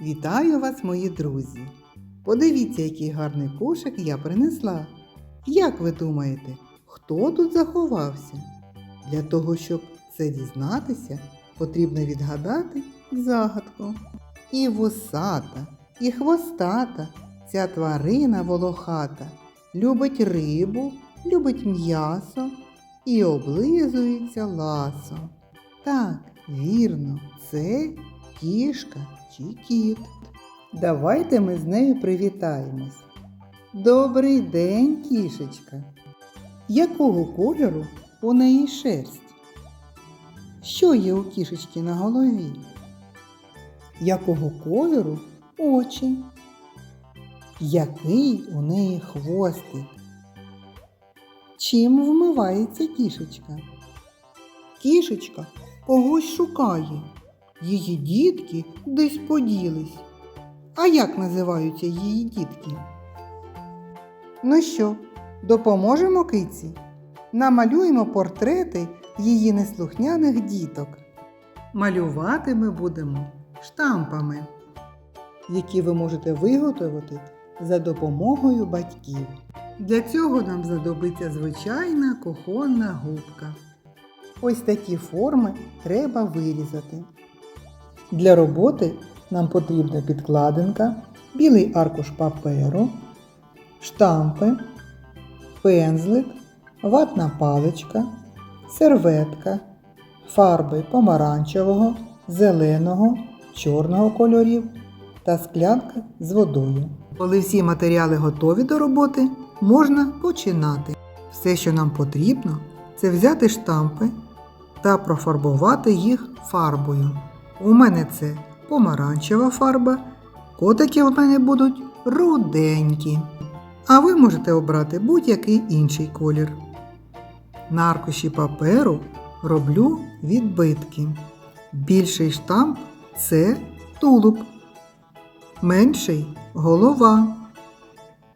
Вітаю вас, мої друзі! Подивіться, який гарний кошик я принесла. Як ви думаєте, хто тут заховався? Для того, щоб це дізнатися, потрібно відгадати загадку. І вусата, і хвостата, ця тварина волохата, любить рибу, любить м'ясо і облизується ласом. Так, вірно, це кішка чи кіт. Давайте ми з нею привітаємось. Добрий день, кішечка. Якого кольору у неї шерсть? Що є у кішечки на голові? Якого кольору очі? Який у неї хвостик? Чим вмивається кішечка? Кішечка когось шукає. Її дітки десь поділись. А як називаються її дітки? Ну що, допоможемо киці? Намалюємо портрети її неслухняних діток. Малювати ми будемо штампами, які ви можете виготовити за допомогою батьків. Для цього нам знадобиться звичайна кухонна губка. Ось такі форми треба вирізати. Для роботи нам потрібна підкладинка, білий аркуш паперу, штампи, пензлик, ватна паличка, серветка, фарби помаранчевого, зеленого, чорного кольорів та склянка з водою. Коли всі матеріали готові до роботи, можна починати. Все, що нам потрібно, це взяти штампи та профарбувати їх фарбою. У мене це помаранчева фарба, котики в мене будуть руденькі. А ви можете обрати будь-який інший колір. На аркуші паперу роблю відбитки. Більший штамп це тулуб, менший голова.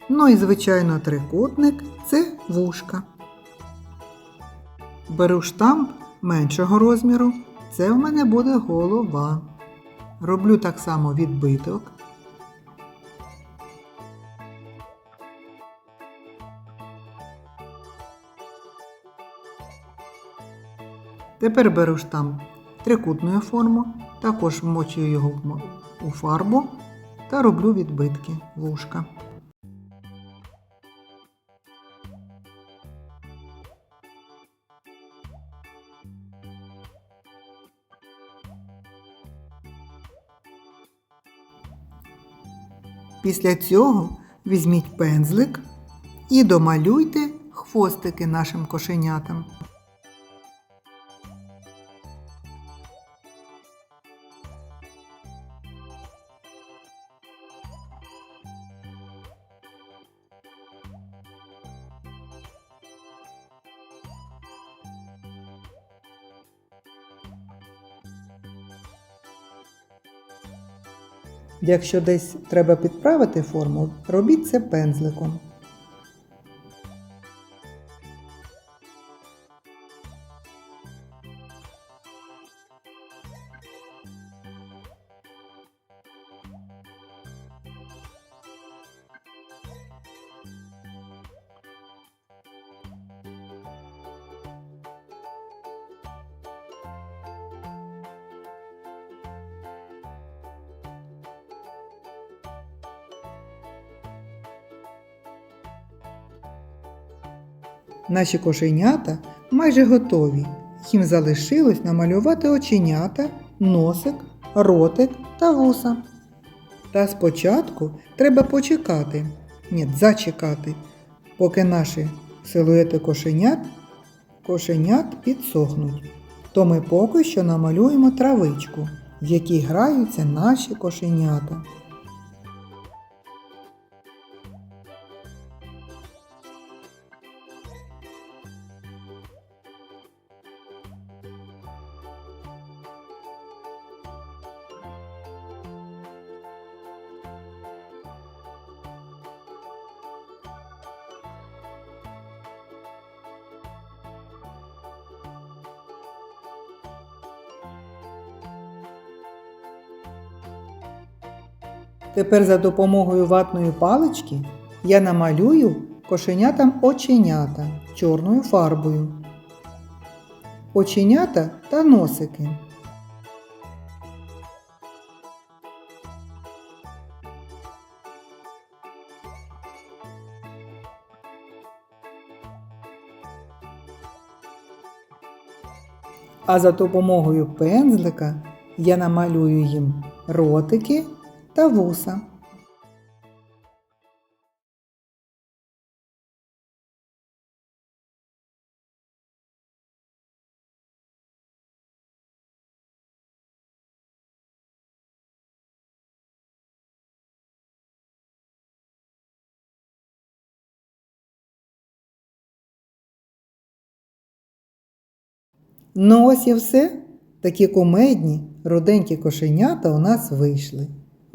Ну і, звичайно, трикутник це вушка. Беру штамп меншого розміру. Це в мене буде голова. Роблю так само відбиток. Тепер беру штамп трикутної форми, також вмочую його у фарбу та роблю відбитки вушка. Після цього візьміть пензлик і домалюйте хвостики нашим кошенятам. Якщо десь треба підправити форму, робіть це пензликом. Наші кошенята майже готові. Їм залишилось намалювати оченята, носик, ротик та вуса. Та спочатку треба почекати, ні, зачекати, поки наші силуети кошенят, кошенят підсохнуть. То ми поки що намалюємо травичку, в якій граються наші кошенята. Тепер за допомогою ватної палички я намалюю кошенятам оченята чорною фарбою. Оченята та носики. А за допомогою пензлика я намалюю їм ротики та вуса. Ну ось і все. Такі кумедні, руденькі кошенята у нас вийшли.